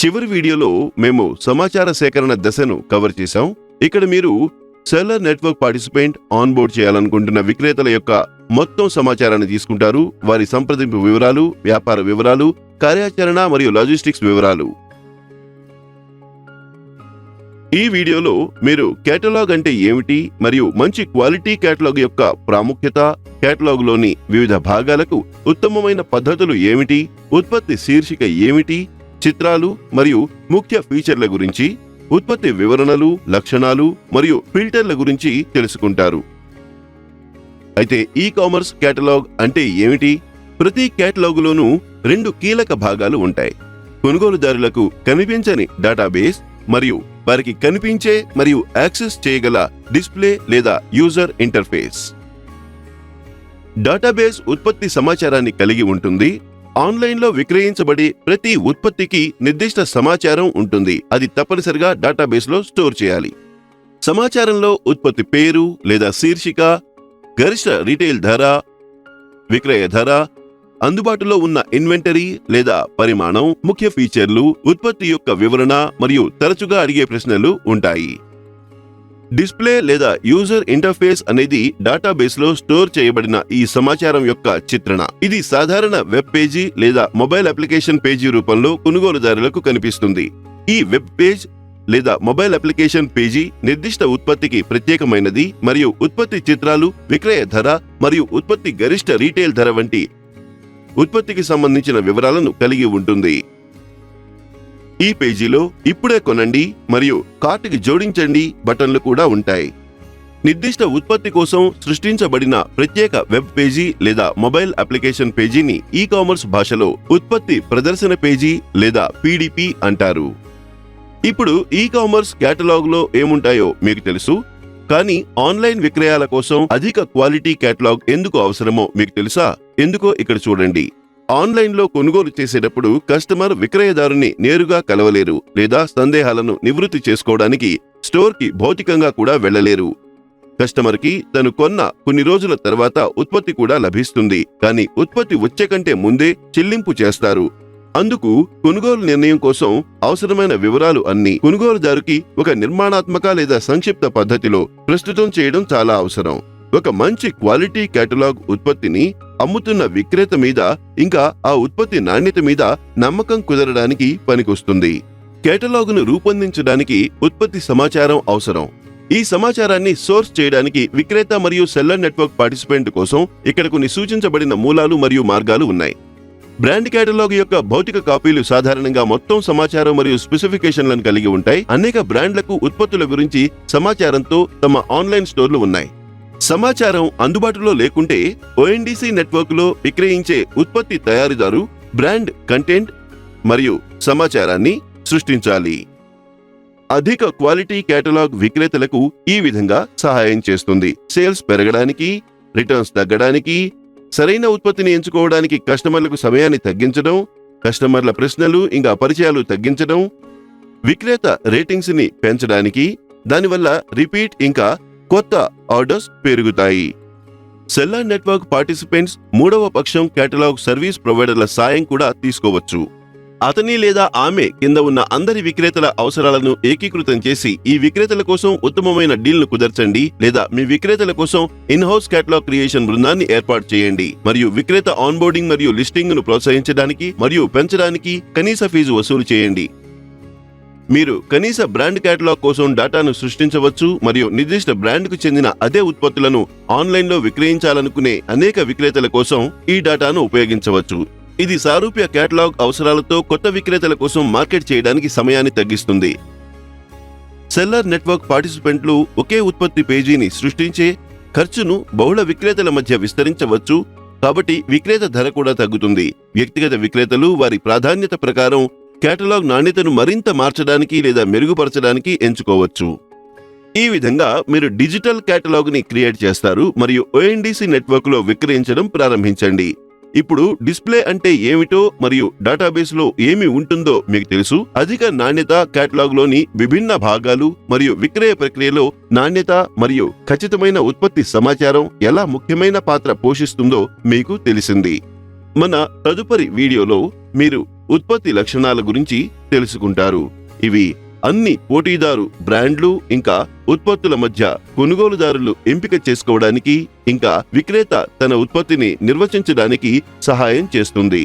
చివరి వీడియోలో మేము సమాచార సేకరణ దశను కవర్ చేశాం. ఇక్కడ మీరు seller network participant on board చేయాలనుకుంటున్న విక్రేతల యొక్క మొత్తం సమాచారాన్ని తీసుకుంటారు. వారి సంప్రదింపు వివరాలు వ్యాపార వివరాలు కార్యాచరణ మరియు లాజిస్టిక్స్ వివరాలు. ఈ వీడియోలో మీరు కేటలాగ్ అంటే ఏమిటి మరియు మంచి క్వాలిటీ కేటలాగ్ యొక్క ప్రాముఖ్యత కేటలాగ్లోని వివిధ భాగాలకు ఉత్తమమైన పద్ధతులు ఏమిటి ఉత్పత్తి శీర్షిక ఏమిటి చిత్రాలు మరియు ముఖ్య ఫీచర్ల గురించి ఉత్పత్తి వివరణలు లక్షణాలు మరియు ఫిల్టర్ల గురించి తెలుసుకుంటారు. అయితే ఈ కామర్స్ కేటలాగ్ అంటే ఏమిటి? ప్రతి కేటలాగులోనూ రెండు కీలక భాగాలు ఉంటాయి. కొనుగోలుదారులకు కనిపించని డేటాబేస్ మరియు వారికి కనిపించే మరియు యాక్సెస్ చేయగల డిస్ప్లే లేదా యూజర్ ఇంటర్ఫేస్. డేటాబేస్ ఉత్పత్తి సమాచారాన్ని కలిగి ఉంటుంది. ఆన్లైన్లో విక్రయించబడే ప్రతి ఉత్పత్తికి నిర్దిష్ట సమాచారం ఉంటుంది. అది తప్పనిసరిగా డేటాబేస్లో స్టోర్ చేయాలి. సమాచారంలో ఉత్పత్తి పేరు లేదా శీర్షిక గరిష్ట రీటైల్ ధర విక్రయ ధర అందుబాటులో ఉన్న ఇన్వెంటరీ లేదా పరిమాణం ముఖ్య ఫీచర్లు ఉత్పత్తి యొక్క వివరణ మరియు తరచుగా అడిగే ప్రశ్నలు ఉంటాయి. డిస్ప్లే లేదా యూజర్ ఇంటర్ఫేస్ అనేది డేటాబేస్లో స్టోర్ చేయబడిన ఈ సమాచారం యొక్క చిత్రణ. ఇది సాధారణ వెబ్ పేజీ లేదా మొబైల్ అప్లికేషన్ పేజీ రూపంలో కొనుగోలుదారులకు కనిపిస్తుంది. ఈ వెబ్ పేజ్ లేదా మొబైల్ అప్లికేషన్ పేజీ నిర్దిష్ట ఉత్పత్తికి ప్రత్యేకమైనది మరియు ఉత్పత్తి చిత్రాలు విక్రయ ధర మరియు ఉత్పత్తి గరిష్ట రీటైల్ ధర వంటి ఉత్పత్తికి సంబంధించిన వివరాలను కలిగి ఉంటుంది. ఈ పేజీలో ఇప్పుడే కొనండి మరియు కార్టుకి జోడించండి బటన్లు కూడా ఉంటాయి. నిర్దిష్ట ఉత్పత్తి కోసం సృష్టించబడిన ప్రత్యేక వెబ్ పేజీ లేదా మొబైల్ అప్లికేషన్ పేజీని ఈ కామర్స్ భాషలో ఉత్పత్తి ప్రదర్శన పేజీ లేదా పీడిపి అంటారు. ఇప్పుడు ఈ కామర్స్ కేటలాగ్లో ఏముంటాయో మీకు తెలుసు? కానీ ఆన్లైన్ విక్రయాల కోసం అధిక క్వాలిటీ కేటలాగ్ ఎందుకు అవసరమో మీకు తెలుసా? ఎందుకో ఇక్కడ చూడండి. ఆన్లైన్లో కొనుగోలు చేసేటప్పుడు కస్టమర్ విక్రయదారుని నేరుగా కలవలేరు లేదా సందేహాలను నివృత్తి చేసుకోవడానికి స్టోర్కి భౌతికంగా కూడా వెళ్ళలేరు. కస్టమర్కి తను కొన్న కొన్ని రోజుల తర్వాత ఉత్పత్తి కూడా లభిస్తుంది కానీ ఉత్పత్తి వచ్చే కంటే ముందే చెల్లింపు చేస్తారు. అందుకు కొనుగోలు నిర్ణయం కోసం అవసరమైన వివరాలు అన్ని కొనుగోలుదారుకి ఒక నిర్మాణాత్మక లేదా సంక్షిప్త పద్ధతిలో ప్రస్తుతం చేయడం చాలా అవసరం. ఒక మంచి క్వాలిటీ కేటలాగ్ ఉత్పత్తిని అమ్ముతున్న విక్రేత మీద ఇంకా ఆ ఉత్పత్తి నాణ్యత మీద నమ్మకం కుదరడానికి పనికొస్తుంది. కేటలాగును రూపొందించడానికి ఉత్పత్తి సమాచారం అవసరం. ఈ సమాచారాన్ని సోర్స్ చేయడానికి విక్రేత మరియు సెల్లర్ నెట్వర్క్ పార్టిసిపెంట్ కోసం ఇక్కడ కొన్ని సూచించబడిన మూలాలు మరియు మార్గాలు ఉన్నాయి. బ్రాండ్ కేటలాగ్ యొక్క భౌతిక కాపీలు సాధారణంగా మొత్తం సమాచారం మరియు స్పెసిఫికేషన్లను కలిగి ఉంటాయి. అనేక బ్రాండ్లకు ఉత్పత్తుల గురించి సమాచారంతో తమ ఆన్లైన్ స్టోర్లు ఉన్నాయి. సమాచారం అందుబాటులో లేకుంటే ఓఎన్డీసీ నెట్వర్క్లో విక్రయించే ఉత్పత్తి తయారీదారు బ్రాండ్ కంటెంట్ మరియు సమాచారాన్ని సృష్టించాలి. అధిక క్వాలిటీ కేటలాగ్ విక్రేతలకు ఈ విధంగా సహాయం చేస్తుంది. సేల్స్ పెరగడానికి రిటర్న్స్ తగ్గడానికి సరైన ఉత్పత్తిని ఎంచుకోవడానికి కస్టమర్లకు సమయాన్ని తగ్గించడం కస్టమర్ల ప్రశ్నలు ఇంకా పరిచయాలు తగ్గించడం విక్రేత రేటింగ్స్ని పెంచడానికి దానివల్ల రిపీట్ ఇంకా కొత్త ఆర్డర్స్ పెరుగుతాయి. సెల్లార్ నెట్వర్క్ పార్టిసిపెంట్స్ మూడవ పక్షం కేటలాగ్ సర్వీస్ ప్రొవైడర్ల సాయం కూడా తీసుకోవచ్చు. అతని లేదా ఆమె కింద ఉన్న అందరి విక్రేతల అవసరాలను ఏకీకృతం చేసి ఈ విక్రేతల కోసం ఉత్తమమైన డీల్ను కుదర్చండి లేదా మీ విక్రేతల కోసం ఇన్హౌస్ కేటలాగ్ క్రియేషన్ బృందాన్ని ఏర్పాటు చేయండి. మరియు విక్రేత ఆన్బోర్డింగ్ మరియు లిస్టింగ్ను ప్రోత్సహించడానికి మరియు పెంచడానికి కనీస ఫీజు వసూలు చేయండి. మీరు కనీస బ్రాండ్ కేటలాగ్ కోసం డేటాను సృష్టించవచ్చు మరియు నిర్దిష్ట బ్రాండ్కు చెందిన అదే ఉత్పత్తులను ఆన్లైన్లో విక్రయించాలనుకునే అనేక విక్రేతల కోసం ఈ డేటాను ఉపయోగించవచ్చు. ఇది సారూప్య కేటలాగ్ అవసరాలతో కొత్త విక్రేతల కోసం మార్కెట్ చేయడానికి సమయాన్ని తగ్గిస్తుంది. సెల్లర్ నెట్వర్క్ పార్టిసిపెంట్లు ఒకే ఉత్పత్తి పేజీని సృష్టించే ఖర్చును బహుళ విక్రేతల మధ్య విస్తరించవచ్చు. కాబట్టి విక్రేత ధర కూడా తగ్గుతుంది. వ్యక్తిగత విక్రేతలు వారి ప్రాధాన్యత ప్రకారం కేటలాగ్ నాణ్యతను మరింత మార్చడానికి లేదా మెరుగుపరచడానికి ఎంచుకోవచ్చు. ఈ విధంగా మీరు డిజిటల్ కేటలాగ్ని క్రియేట్ చేస్తారు మరియు ఓఎన్డీసీ నెట్వర్క్లో విక్రయించడం ప్రారంభించండి. ఇప్పుడు డిస్ప్లే అంటే ఏమిటో మరియు డేటాబేస్లో ఏమి ఉంటుందో మీకు తెలుసు. అధిక నాణ్యత కేటలాగ్లోని విభిన్న భాగాలు మరియు విక్రయ ప్రక్రియలో నాణ్యత మరియు ఖచ్చితమైన ఉత్పత్తి సమాచారం ఎలా ముఖ్యమైన పాత్ర పోషిస్తుందో మీకు తెలిసింది. మన తదుపరి వీడియోలో మీరు ఉత్పత్తి లక్షణాల గురించి తెలుసుకుంటారు. ఇవి అన్ని పోటీదారు బ్రాండ్లు ఇంకా ఉత్పత్తుల మధ్య కొనుగోలుదారులు ఎంపిక చేసుకోవడానికి ఇంకా విక్రేత తన ఉత్పత్తిని నిర్వచించడానికి సహాయం చేస్తుంది.